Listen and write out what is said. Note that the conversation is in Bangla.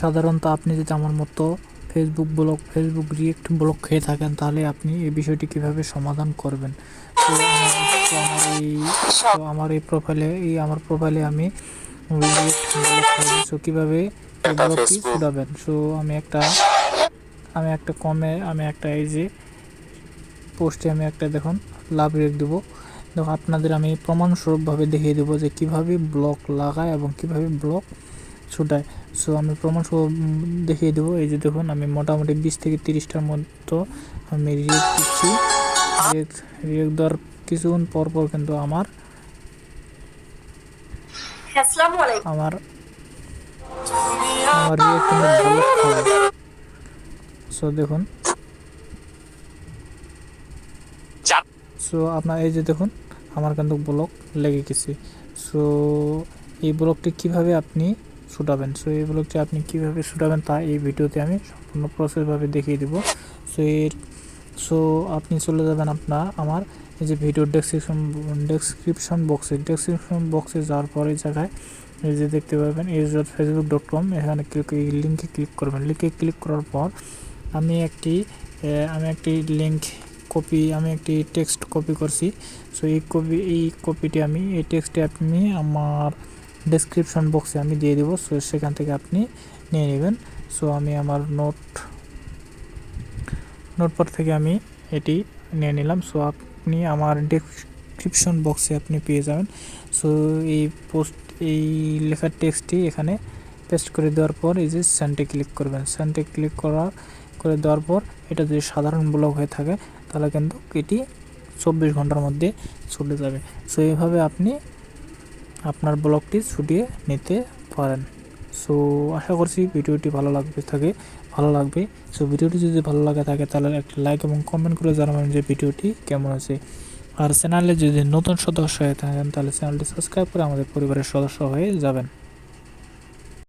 সাধারণত আপনি যদি আমার মতো Facebook blog Facebook react blog খেয়ে থাকেন তাহলে আপনি এই বিষয়টি কীভাবে সমাধান করবেন? তো আমার এই তো আমার এই প্রোফাইলে এই আমার প্রোফাইলে আমি সো কীভাবে এই ছুটাবেন সো আমি একটা আমি একটা কমে আমি একটা এই যে পোস্টে আমি একটা দেখুন লাভ রেখ দেবো। দেখো আপনাদের আমি প্রমাণস্বরূপভাবে দেখিয়ে দেবো যে কীভাবে ব্লক লাগায় এবং কীভাবে ব্লক ছুটায়। সো আমি প্রমাণস্বরূপ উম, দেখিয়ে দেবো। এই যে দেখুন আমি মোটামুটি বিশ থেকে তিরিশটার মতো আমি রিয়েক্ট দিচ্ছি। রিয়েক্ট রিয়েক্ট দেওয়ার কিছুক্ষণ পর পর কিন্তু আমার আসসালামু আলাইকুম। আমার আমার রিয়েক্ট ভালো সো দেখুন। সো আপনার এই যে দেখুন আমার কিন্তু ব্লক লেগে গেছে। সো এই ব্লকটি কীভাবে আপনি ছুটাবেন সো এই ব্লকটি আপনি কীভাবে ছুটাবেন তা এই ভিডিওতে আমি সম্পূর্ণ প্রসেসভাবে দেখিয়ে দিব। সো এর সো আপনি চলে যাবেন আপনার আমার এই যে ভিডিও ডেসক্রিপশন ডেসক্রিপশন বক্সে ডেসক্রিপশন বক্সে যাওয়ার পরে এই জায়গায় এই যে দেখতে পাবেন, S dot Facebook dot com. এখানে ক্লিক এই লিঙ্কে ক্লিক করবেন। লিঙ্কে ক্লিক করার পর আমি একটি আমি একটি লিঙ্ক কপি আমি একটি টেক্সট কপি করছি। সো এই কপি এই কপিটি আমি, এই টেক্সটটি আপনি আমার ডেসক্রিপশন বক্সে আমি দিয়ে দেবো সো সেখান থেকে আপনি নিয়ে নেবেন। সো আমি আমার নোট নোটপ্যাড থেকে আমি এটি নিয়ে নিলাম। সো আপনি আমার ডেসক্রিপশন বক্সে আপনি পেয়ে যাবেন। সো এই পোস্ট এই লেখার টেক্সটটি এখানে পেস্ট করে দেওয়ার পর এই যে সেন্টে ক্লিক করবেন। সেন্টে ক্লিক করা, করে দেওয়ার পর এটা যদি সাধারণ ব্লক হয়ে থাকে, তাহলে কিন্তু এটি চব্বিশ ঘণ্টার মধ্যে ছুটে যাবে। সো এইভাবে আপনি আপনার ব্লগটি ছুটিয়ে নিতে পারেন। সো আশা করছি ভিডিওটি ভালো লাগবে থাকে, ভালো লাগবে। সো ভিডিওটি যদি ভালো লাগে থাকে, তাহলে একটা লাইক এবং কমেন্ট করে জানাবেন যে ভিডিওটি কেমন আছে আর চ্যানেলে যদি নতুন সদস্য হয়ে থাকেন, তাহলে চ্যানেলটি সাবস্ক্রাইব করে আমাদের পরিবারের সদস্য হয়ে যাবেন।